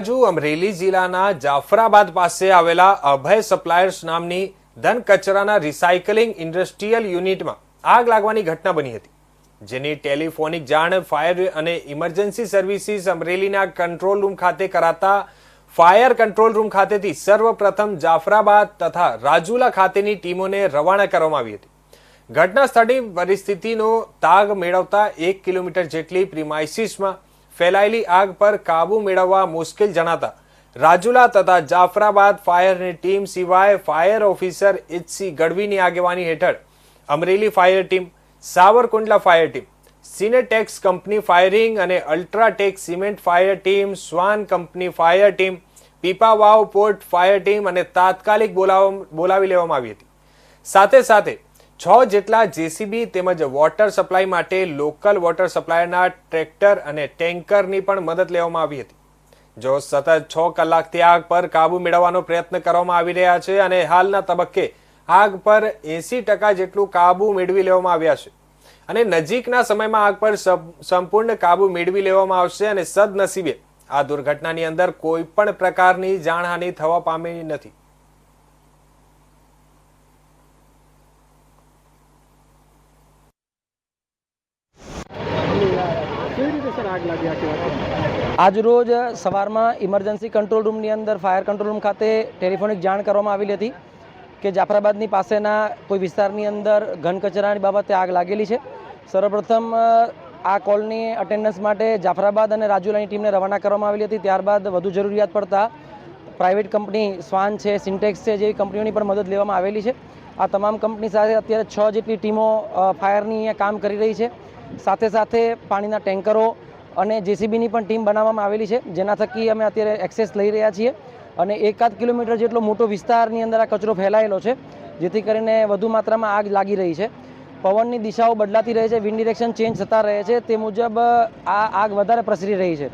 અમરેલી જિલ્લાના જાફરાબાદ પાસે આવેલા અભય સપ્લાયર્સ નામની ધન કચરાના રિસાયકલિંગ ઇન્ડસ્ટ્રીયલ યુનિટમાં આગ લાગવાની ઘટના બની હતી, જેની ટેલિફોનિક જાણ ફાયર અને ઇમરજન્સી સર્વિસીસ અમરેલીના કંટ્રોલ રૂમ ખાતે કરાતા ફાયર કંટ્રોલ રૂમ ખાતેથી સર્વપ્રથમ જાફરાબાદ તથા રાજુલા ખાતેની ટીમોને રવાના કરવામાં આવી હતી. ઘટના સ્થળની પરિસ્થિતિનો તાગ મેળવતા એક કિલોમીટર જેટલી પ્રિમાઇસીસમાં ફેલાયેલી આગ પર કાબુ મેળવવા મુશ્કેલ જણાતા. રાજુલા તથા જાફરાબાદ ફાયરની ટીમ સિવાય ફાયર ઓફિસર એચસી ગઢવીની આગેવાની હેઠળ Amreli fire team, Savarkundla fire team, Sintex company firing અને UltraTech cement fire team, Swan company fire team, Pipavav port fire team અને તાત્કાલિક બોલાવ, બોલાવી લેવામાં આવી હતી. સાથે સાથે છ જેટલા જેસીબી તેમજ વોટર સપ્લાય માટે લોકલ વોટર સપ્લાયના ટ્રેક્ટર અને ટેન્કરની પણ મદદ લેવામાં આવી હતી. જો સતત છ કલાકથી આગ પર કાબુ મેળવવાનો પ્રયત્ન કરવામાં આવી રહ્યા છે અને હાલના તબક્કે આગ પર એસી ટકા જેટલું કાબુ મેળવી લેવામાં આવ્યા છે. અને નજીકના સમયમાં આગ પર સંપૂર્ણ કાબુ મેળવી લેવામાં આવશે અને સદનસીબે આ દુર્ઘટનાની અંદર કોઈ પણ પ્રકારની જાનહાનિ થવા પામી નથી. આખી આજરોજ સવારમાં ઇમરજન્સી કંટ્રોલ રૂમની અંદર ફાયર કંટ્રોલ રૂમ ખાતે ટેલિફોનિક જાણ કરવામાં આવેલી હતી કે જાફરાબાદની પાસેના કોઈ વિસ્તારની અંદર ઘન કચરાની બાબતે આગ લાગેલી છે. સર્વપ્રથમ આ કોલની અટેન્ડન્સ માટે જાફરાબાદ અને રાજુલાની ટીમને રવાના કરવામાં આવેલી હતી. ત્યારબાદ વધુ જરૂરિયાત પડતા પ્રાઇવેટ કંપની સ્વાન છે, સિન્ટેક્સ છે જેવી કંપનીઓની પણ મદદ લેવામાં આવેલી છે. આ તમામ કંપની સાથે અત્યારે છ જેટલી ટીમો ફાયરની અહીંયા કામ કરી રહી છે. સાથે સાથે પાણીના ટેન્કરો અને જેસીબીની પણ ટીમ બનાવવામાં આવેલી છે. જેના થકી અમે અત્યારે એક્સેસ લઈ રહ્યા છીએ. અને એકાદ કિલોમીટર જેટલો મોટો વિસ્તારની અંદર આ કચરો ફેલાયેલો છે, જેથી કરીને વધુ માત્રામાં આગ લાગી રહી છે. પવનની દિશાઓ બદલાતી રહે છે વિન્ડ ડિરેક્શન ચેન્જ થતા રહે છે, તે મુજબ આ આગ વધારે પ્રસરી રહી છે.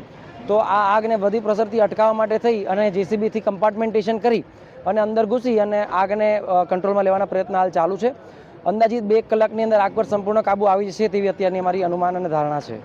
તો આ આગને વધી પ્રસરતી અટકાવવા માટે થઈ અને જેસીબીથી કમ્પાર્ટમેન્ટેશન કરી અને અંદર ઘૂસી અને આગને કંટ્રોલમાં લેવાના પ્રયત્ન હાલ ચાલુ છે. અંદાજિત બે કલાકની અંદર આગ પર સંપૂર્ણ કાબુ આવી જશે તેવી અત્યારની અમારી અનુમાન અને ધારણા છે.